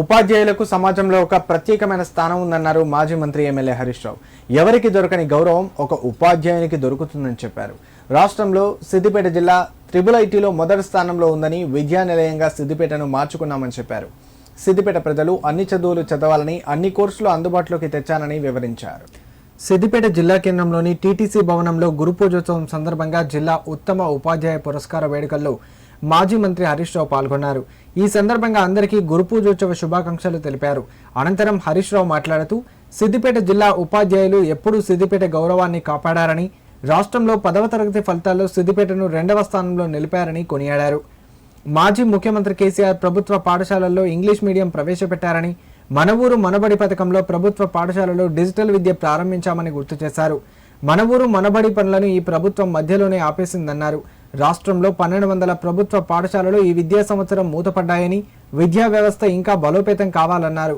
ఉపాధ్యాయులకు సమాజంలో ఒక ప్రత్యేకమైన స్థానం ఉందన్నారు మాజీ మంత్రి ఎమ్మెల్యే హరీష్ రావు. ఎవరికి దొరకని గౌరవం ఒక ఉపాధ్యాయునికి దొరుకుతుందని చెప్పారు. రాష్ట్రంలో సిద్దిపేట జిల్లా త్రిబుల్ ఐటీలో మొదటి స్థానంలో ఉందని విద్యా నిలయంగా సిద్దిపేటను మార్చుకున్నామని చెప్పారు. సిద్దిపేట ప్రజలు అన్ని చదువులు చదవాలని అన్ని కోర్సులు అందుబాటులోకి తెచ్చానని వివరించారు. సిద్దిపేట జిల్లా కేంద్రంలోని టీటీసీ భవనంలో గురు పూజోత్సవం సందర్భంగా జిల్లా ఉత్తమ ఉపాధ్యాయ పురస్కార వేడుకల్లో మాజీ మంత్రి హరీష్ రావు పాల్గొన్నారు. ఈ సందర్భంగా అందరికీ గురుపూజోత్సవ శుభాకాంక్షలు తెలిపారు. అనంతరం హరీష్ రావు మాట్లాడుతూ సిద్దిపేట జిల్లా ఉపాధ్యాయులు ఎప్పుడూ సిద్దిపేట గౌరవాన్ని కాపాడారని రాష్ట్రంలో పదవ తరగతి ఫలితాల్లో సిద్దిపేటను రెండవ స్థానంలో నిలిపారని కొనియాడారు. మాజీ ముఖ్యమంత్రి కేసీఆర్ ప్రభుత్వ పాఠశాలల్లో ఇంగ్లీష్ మీడియం ప్రవేశపెట్టారని మన ఊరు మనబడి పథకంలో ప్రభుత్వ పాఠశాలలో డిజిటల్ విద్య ప్రారంభించామని గుర్తు చేశారు. మన ఊరు మనబడి పనులను ఈ ప్రభుత్వం మధ్యలోనే ఆపేసిందన్నారు. రాష్ట్రంలో పన్నెండు వందల ప్రభుత్వ పాఠశాలలు ఈ విద్యా సంవత్సరం మూతపడ్డాయని విద్యా వ్యవస్థ ఇంకా బలోపేతం కావాలన్నారు.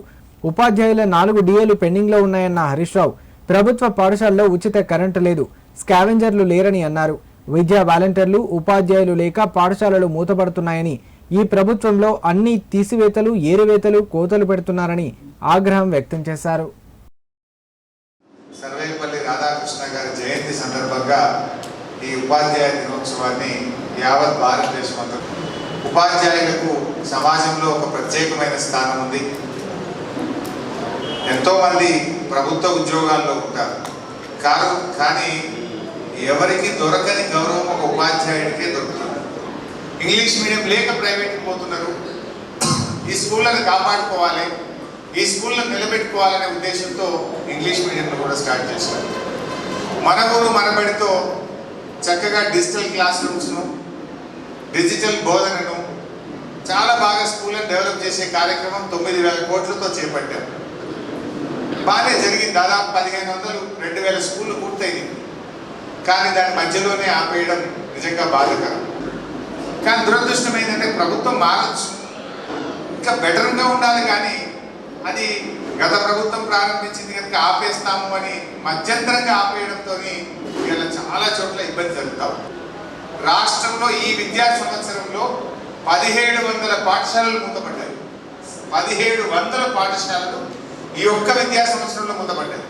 ఉపాధ్యాయుల నాలుగు డిఏలు పెండింగ్లో ఉన్నాయన్న హరీష్ రావు. ప్రభుత్వ పాఠశాలలో ఉచిత కరెంటు లేదు స్కావెంజర్లు లేరని అన్నారు. విద్యా వాలంటీర్లు ఉపాధ్యాయులు లేక పాఠశాలలు మూతపడుతున్నాయని ఈ ప్రభుత్వంలో అన్ని తీసివేతలు ఏరివేతలు కోతలు పెడుతున్నారని ఆగ్రహం వ్యక్తం చేశారు. సర్వేపల్లి రాధాకృష్ణ గారి జయంతి సందర్భంగా ఈ ఉపాధ్యాయ దినోత్సవాన్ని యావత్ భారతదేశం అంతా ఉపాధ్యాయులకు సమాజంలో ఒక ప్రత్యేకమైన స్థానం ఉంది. ఎంతోమంది ప్రభుత్వ ఉద్యోగాల్లో ఉంటారు. కాదు కానీ ఎవరికి దొరకని గౌరవం ఒక ఉపాధ్యాయుడికే దొరుకుతుంది. ఇంగ్లీష్ మీడియం లేక ప్రైవేట్కి పోతున్నారు. ఈ స్కూళ్ళని కాపాడుకోవాలి ఈ స్కూళ్ళను నిలబెట్టుకోవాలనే ఉద్దేశంతో ఇంగ్లీష్ మీడియంలో కూడా స్టార్ట్ చేశారు. మన ఊరు మనబడితో చక్కగా డిజిటల్ క్లాస్ రూమ్స్ను డిజిటల్ బోధనను చాలా బాగా స్కూళ్ళను డెవలప్ చేసే కార్యక్రమం తొమ్మిది వేల కోట్లతో చేపట్టారు బాగానే జరిగింది. దాదాపు పదిహేను వందలు రెండు వేల స్కూళ్ళు పూర్తయినాయి. కానీ దాని మధ్యలోనే ఆపేయడం నిజంగా బాధకరం. కానీ దురదృష్టం ఏంటంటే ప్రభుత్వం మారచ్చు. ఇంకా బెటర్గా ఉండాలి కానీ అది గత ప్రభుత్వం ప్రారంభించింది కనుక ఆపేస్తాము అని మధ్యంతరంగా ఆపేయడంతో ఇలా చాలా చోట్ల రాష్ట్రంలో ఈ విద్యా సంవత్సరంలో పదిహేడు వందల పాఠశాలలు మూతపడ్డాయి. పదిహేడు వందల పాఠశాలలు ఈ ఒక్క విద్యా సంవత్సరంలో మూతపడ్డాయి.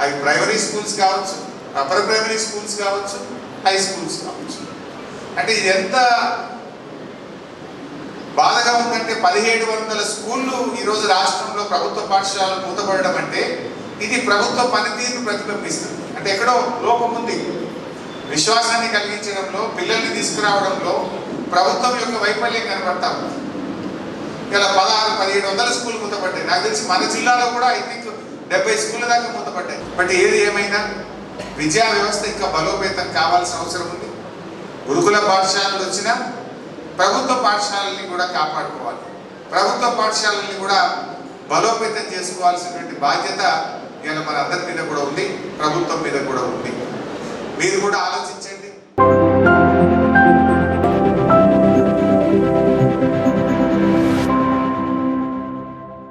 అవి ప్రైమరీ స్కూల్స్ కావచ్చు అప్పర్ ప్రైమరీ స్కూల్స్ కావచ్చు హై స్కూల్స్ కావచ్చు. అంటే ఇది ఎంత బాధగా ఉందంటే పదిహేడు వందల స్కూళ్ళు ఈరోజు రాష్ట్రంలో ప్రభుత్వ పాఠశాలలు మూతపడడం అంటే ఇది ప్రభుత్వ పనితీరును ప్రతిబింబిస్తుంది. అంటే ఎక్కడో లోపం ఉంది. విశ్వాసాన్ని కలిగించడంలో పిల్లల్ని తీసుకురావడంలో ప్రభుత్వం యొక్క వైఫల్యం కనబడతా ఉంది ఇలా పదహారు పదిహేడు వందల స్కూల్ మూతపడ్డాయి. నాకు తెలిసి మన జిల్లాలో కూడా ఐ థింక్ డెబ్బై స్కూల్ దాకా మూతపడ్డాయి. బట్ ఏది ఏమైనా విద్యా వ్యవస్థ ఇంకా బలోపేతం కావాల్సిన అవసరం ఉంది. గురుకుల పాఠశాలలు వచ్చినా ప్రభుత్వ పాఠశాలని కూడా కాపాడుకోవాలి. ప్రభుత్వ పాఠశాలని కూడా బలోపేతం చేసుకోవాల్సినటువంటి బాధ్యత ఇవాళ మన అందరి మీద కూడా ఉంది. ప్రభుత్వం మీద కూడా ఉంది. మీరు కూడా ఆలోచించి